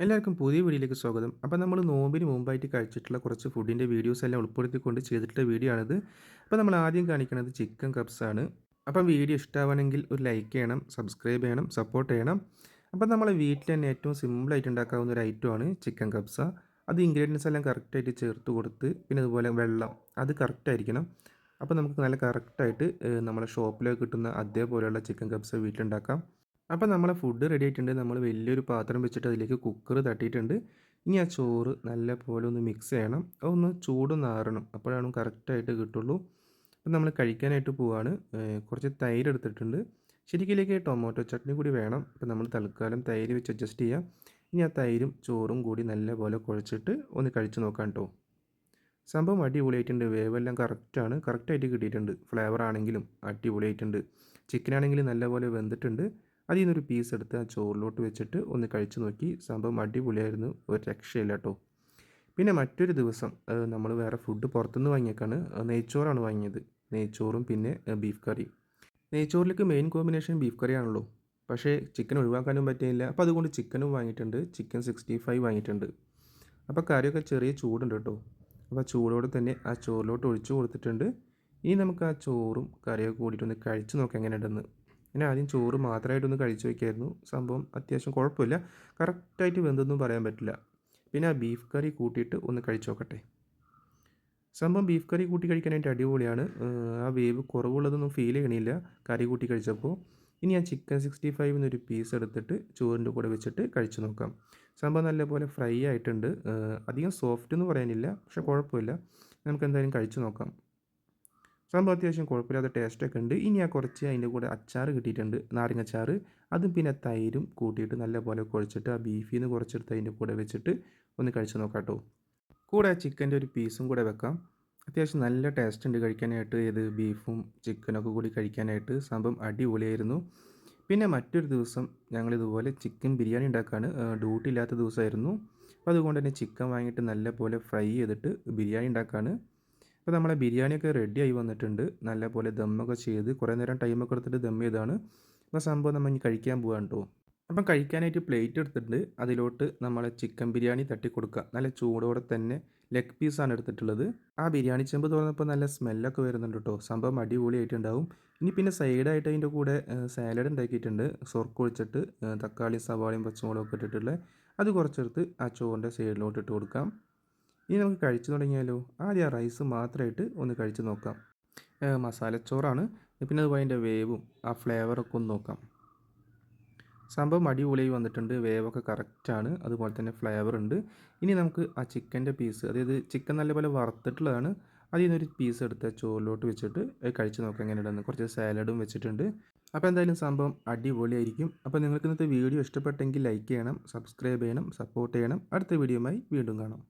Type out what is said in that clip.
എല്ലാവർക്കും പുതിയ വീഡിയോയിലേക്ക് സ്വാഗതം. അപ്പോൾ നമ്മൾ നോമ്പിന് മുമ്പായിട്ട് കഴിച്ചിട്ടുള്ള കുറച്ച് ഫുഡിന്റെ വീഡിയോസ് എല്ലാം ഉൾപ്പെടുത്തിക്കൊണ്ട് ചെയ്തിട്ടുള്ള വീഡിയോ ആണിത്. അപ്പോൾ നമ്മൾ ആദ്യം കാണിക്കുന്നത് ചിക്കൻ കപ്സ് ആണ്. അപ്പം വീഡിയോ ഇഷ്ടമാവണമെങ്കിൽ ഒരു ലൈക്ക് ചെയ്യണം സബ്സ്ക്രൈബ് ചെയ്യണം സപ്പോർട്ട് ചെയ്യണം. അപ്പം നമ്മൾ വീട്ടിൽ തന്നെ ഏറ്റവും സിമ്പിളായിട്ട് ഉണ്ടാക്കാവുന്ന ഒരു ഐറ്റമാണ് ചിക്കൻ കപ്സ അത് ഇൻഗ്രീഡിയൻസ് എല്ലാം കറക്റ്റായിട്ട് ചേർത്ത് കൊടുത്ത് പിന്നെ അതുപോലെ വെള്ളം അത് കറക്റ്റായിരിക്കണം അപ്പോൾ നമുക്ക് നല്ല കറക്റ്റായിട്ട് നമ്മളെ ഷോപ്പിലൊക്കെ കിട്ടുന്ന അതേപോലെയുള്ള ചിക്കൻ കപ്സ വീട്ടിലുണ്ടാക്കാം അപ്പോൾ നമ്മളെ ഫുഡ് റെഡി ആയിട്ടുണ്ട്. നമ്മൾ വലിയൊരു പാത്രം വെച്ചിട്ട് അതിലേക്ക് കുക്കർ തട്ടിയിട്ടുണ്ട്. ഇനി ആ ചോറ് നല്ല പോലെ ഒന്ന് മിക്സ് ചെയ്യണം. അതൊന്ന് ചൂടൊന്ന് ആറണം അപ്പോഴാണ് കറക്റ്റായിട്ട് കിട്ടുള്ളൂ. അപ്പം നമ്മൾ കഴിക്കാനായിട്ട് പോവാണ്. കുറച്ച് തൈര് എടുത്തിട്ടുണ്ട്. ശരിക്കിലേക്ക് ടൊമാറ്റോ ചട്നി കൂടി വേണം. അപ്പം നമ്മൾ തൽക്കാലം തൈര് വെച്ച് അഡ്ജസ്റ്റ് ചെയ്യാം. ഇനി ആ തൈരും ചോറും കൂടി നല്ല പോലെ കുഴച്ചിട്ട് ഒന്ന് കഴിച്ച് നോക്കാം കേട്ടോ സംഭവം അടിപൊളിയായിട്ടുണ്ട്. വേവെല്ലാം കറക്റ്റാണ് കറക്റ്റായിട്ട് കിട്ടിയിട്ടുണ്ട്. ഫ്ലേവർ ആണെങ്കിലും അടിപൊളിയായിട്ടുണ്ട്. ചിക്കൻ ആണെങ്കിലും നല്ലപോലെ വെന്തിട്ടുണ്ട്. അതിൽ നിന്നൊരു പീസ് എടുത്ത് ആ ചോറിലോട്ട് വെച്ചിട്ട് ഒന്ന് കഴിച്ചു നോക്കി. സംഭവം അടിപൊളിയായിരുന്നു. ഒരു രക്ഷയില്ല കേട്ടോ പിന്നെ മറ്റൊരു ദിവസം നമ്മൾ വേറെ ഫുഡ് പുറത്തുനിന്ന് വാങ്ങിയേക്കാണ്. നെയ്ച്ചോറാണ് വാങ്ങിയത്. നെയ്ച്ചോറും പിന്നെ ബീഫ് കറിയും നെയ്ച്ചോറിലേക്ക് മെയിൻ കോമ്പിനേഷൻ ബീഫ് കറിയാണല്ലോ പക്ഷേ ചിക്കൻ ഒഴിവാക്കാനും പറ്റിയില്ല. അപ്പോൾ അതുകൊണ്ട് ചിക്കനും വാങ്ങിയിട്ടുണ്ട്. ചിക്കൻ സിക്സ്റ്റി ഫൈവ് വാങ്ങിയിട്ടുണ്ട്. അപ്പോൾ കറിയൊക്കെ ചെറിയ ചൂടുണ്ട് കേട്ടോ. അപ്പോൾ ചൂടോടെ തന്നെ ആ ചോറിലോട്ട് ഒഴിച്ചു കൊടുത്തിട്ടുണ്ട്. ഇനി നമുക്ക് ആ ചോറും കറിയൊക്കെ കൂടിയിട്ടൊന്ന് കഴിച്ചു നോക്കാം എങ്ങനെയുണ്ടെന്ന്. ഞാൻ ആദ്യം ചോറ് മാത്രമായിട്ടൊന്ന് കഴിച്ചു വയ്ക്കായിരുന്നു സംഭവം അത്യാവശ്യം കുഴപ്പമില്ല. കറക്റ്റായിട്ട് വെന്തൊന്നും പറയാൻ പറ്റില്ല. പിന്നെ ആ ബീഫ് കറി കൂട്ടിയിട്ട് ഒന്ന് കഴിച്ചു നോക്കട്ടെ. സംഭവം ബീഫ് കറി കൂട്ടി കഴിക്കാനായിട്ട് അടിപൊളിയാണ്. ആ വേവ് കുറവുള്ളതൊന്നും ഫീൽ ചെയ്യണില്ല. കറി കൂട്ടി കഴിച്ചപ്പോൾ. ഇനി ഞാൻ ചിക്കൻ സിക്സ്റ്റി ഫൈവ് എന്നൊരു പീസ് എടുത്തിട്ട് ചോറിന്റെ കൂടെ വെച്ചിട്ട് കഴിച്ചു നോക്കാം. സംഭവം നല്ലപോലെ ഫ്രൈ ആയിട്ടുണ്ട്. അധികം സോഫ്റ്റ് എന്ന് പറയാനില്ല. പക്ഷെ കുഴപ്പമില്ല. നമുക്ക് എന്തായാലും കഴിച്ചു നോക്കാം. സംഭവം അത്യാവശ്യം കുഴപ്പമില്ലാത്ത ടേസ്റ്റൊക്കെ ഉണ്ട്. ഇനി ആ കുറച്ച് അതിന്റെ കൂടെ അച്ചാർ കിട്ടിയിട്ടുണ്ട്. നാരങ്ങച്ചാർ അതും പിന്നെ തൈരും കൂട്ടിയിട്ട് നല്ലപോലെ കുഴച്ചിട്ട് ആ ബീഫിൽ നിന്ന് കുറച്ചെടുത്ത് അതിന്റെ കൂടെ വെച്ചിട്ട് ഒന്ന് കഴിച്ച് നോക്കാം കേട്ടോ. കൂടെ ചിക്കന്റെ ഒരു പീസും കൂടെ വെക്കാം. അത്യാവശ്യം നല്ല ടേസ്റ്റ് ഉണ്ട് കഴിക്കാനായിട്ട്. ഇത് ബീഫും ചിക്കനൊക്കെ കൂടി കഴിക്കാനായിട്ട്. സംഭവം അടിപൊളിയായിരുന്നു. പിന്നെ മറ്റൊരു ദിവസം ഞങ്ങൾ ഇതുപോലെ ചിക്കൻ ബിരിയാണി ഉണ്ടാക്കാണ്. ഡ്യൂട്ടി ഇല്ലാത്ത ദിവസമായിരുന്നു. അപ്പോൾ അതുകൊണ്ട് തന്നെ ചിക്കൻ വാങ്ങിയിട്ട് നല്ല പോലെ ഫ്രൈ ചെയ്തിട്ട് ബിരിയാണി ഉണ്ടാക്കാണ്. അപ്പോൾ നമ്മളെ ബിരിയാണിയൊക്കെ റെഡി ആയി വന്നിട്ടുണ്ട്. നല്ലപോലെ ദമ്മൊക്കെ ചെയ്ത് കുറേ നേരം ടൈമൊക്കെ എടുത്തിട്ട് ദം ചെയ്താണ്. അപ്പോൾ സംഭവം നമ്മൾ ഇനി കഴിക്കാൻ പോകാൻ കേട്ടോ അപ്പം കഴിക്കാനായിട്ട് പ്ലേറ്റ് എടുത്തിട്ടുണ്ട്. അതിലോട്ട് നമ്മൾ ചിക്കൻ ബിരിയാണി തട്ടി കൊടുക്കുക. നല്ല ചൂടോടെ തന്നെ ലെഗ് പീസാണ് എടുത്തിട്ടുള്ളത്. ആ ബിരിയാണി ചെമ്പ് തുറന്നപ്പോൾ നല്ല സ്മെല്ലൊക്കെ വരുന്നുണ്ട് കേട്ടോ സംഭവം അടിപൊളിയായിട്ടുണ്ടാവും. ഇനി പിന്നെ സൈഡായിട്ട് അതിന്റെ കൂടെ സാലഡ് ഉണ്ടാക്കിയിട്ടുണ്ട്. സൊർക്ക് ഒഴിച്ചിട്ട് തക്കാളിയും സവാളയും പച്ചമുളകൊക്കെ ഇട്ടിട്ടുള്ളത് അത് കുറച്ചെടുത്ത് ആ ചോറിന്റെ സൈഡിലോട്ട് ഇട്ട് കൊടുക്കാം. ഇനി നമുക്ക് കഴിച്ചു തുടങ്ങിയാലോ? ആദ്യം ആ റൈസ് മാത്രമായിട്ട് ഒന്ന് കഴിച്ചു നോക്കാം. മസാലച്ചോറാണ്. പിന്നെ അതുപോലെ അതിന്റെ വേവും ആ ഫ്ലേവറൊക്കെ ഒന്ന് നോക്കാം. സംഭവം അടിപൊളിയായി വന്നിട്ടുണ്ട്. വേവൊക്കെ കറക്റ്റാണ് അതുപോലെ തന്നെ ഫ്ലേവർ ഉണ്ട്. ഇനി നമുക്ക് ആ ചിക്കന്റെ പീസ് അതായത് ചിക്കൻ നല്ലപോലെ വറുത്തിട്ടുള്ളതാണ്. അതിൽ നിന്നൊരു പീസ് എടുത്ത് ചോറിലോട്ട് വെച്ചിട്ട് കഴിച്ച് നോക്കാം എങ്ങനെ ഉണ്ടെന്ന് കുറച്ച് സാലഡും വെച്ചിട്ടുണ്ട്. അപ്പോൾ എന്തായാലും സംഭവം അടിപൊളിയായിരിക്കും. അപ്പോൾ നിങ്ങൾക്ക് ഇന്നത്തെ വീഡിയോ ഇഷ്ടപ്പെട്ടെങ്കിൽ ലൈക്ക് ചെയ്യണം സബ്സ്ക്രൈബ് ചെയ്യണം സപ്പോർട്ട് ചെയ്യണം. അടുത്ത വീഡിയോയുമായി വീണ്ടും കാണാം.